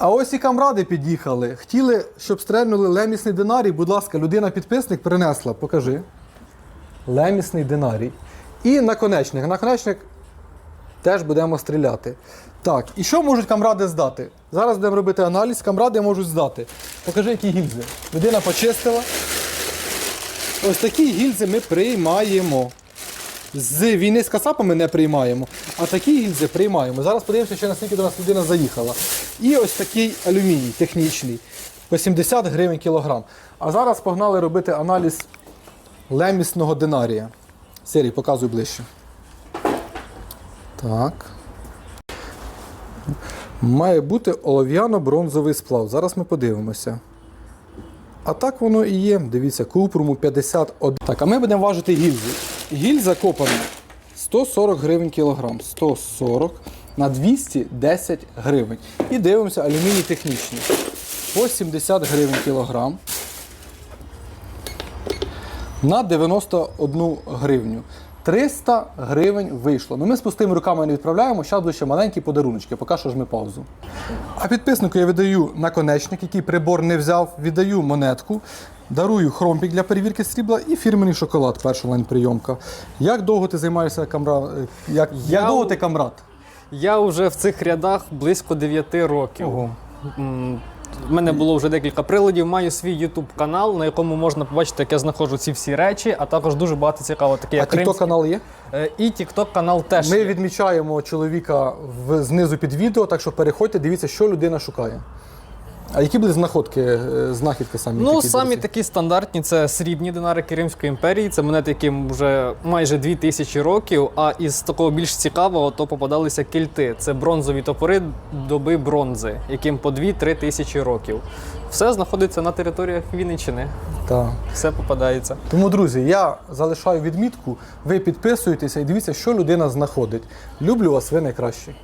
А ось і камради під'їхали. Хотіли, щоб стрельнули лемісний динарій. Будь ласка, людина-підписник принесла. Покажи. Лемісний динарій. І наконечник. Наконечник теж будемо стріляти. Так, і що можуть камради здати? Зараз будемо робити аналіз, камради можуть здати. Покажи, які гільзи. Людина почистила. Ось такі гільзи ми приймаємо. З війни з касапами не приймаємо, а такі гільзи приймаємо. Зараз подивимося, ще наскільки до нас людина заїхала. І ось такий алюміній технічний. По 70 гривень кілограм. А зараз погнали робити аналіз лемісного динарія. Сергій, показуй ближче. Так. Має бути олов'яно-бронзовий сплав. Зараз ми подивимося. А так воно і є. Дивіться, купруму 51. Так, а ми будемо важити гільзу. Гільза копана 140 гривень кілограм. 140 на 210 гривень. І дивимося алюміній технічний. По 70 гривень кілограм. На 91 гривню. 300 гривень вийшло. Ну ми з пустими руками не відправляємо, зараз будуть ще маленькі подаруночки, поки що ж ми паузу. А підписнику я видаю наконечник, який прибор не взяв, віддаю монетку, дарую хромпік для перевірки срібла і фірменний шоколад, перша лайн прийомка. Як довго ти займаєшся камра... е, Як, як довго ти камрад? Я вже в цих рядах близько 9 років. Ого. У мене було вже декілька приладів. Маю свій YouTube канал, на якому можна побачити, як я знаходжу ці всі речі, а також дуже багато цікаво таке. А TikTok канал є? Е, І TikTok канал теж. Ми відмічаємо чоловіка в, знизу під відео, так що переходьте, дивіться, що людина шукає. А які були знаходки, е, знахідки самі? Ну, такі самі дорогі? такі стандартні це срібні динарики Римської імперії. Це монети, яким вже майже 2000 років. А із такого більш цікавого то попадалися кільти. Це бронзові топори доби бронзи, яким по 2-3 тисячі років. Все знаходиться на територіях Вінниччини. Так. Все попадається. Тому, друзі, я залишаю відмітку, ви підписуєтеся і дивіться, що людина знаходить. Люблю вас, ви найкращі.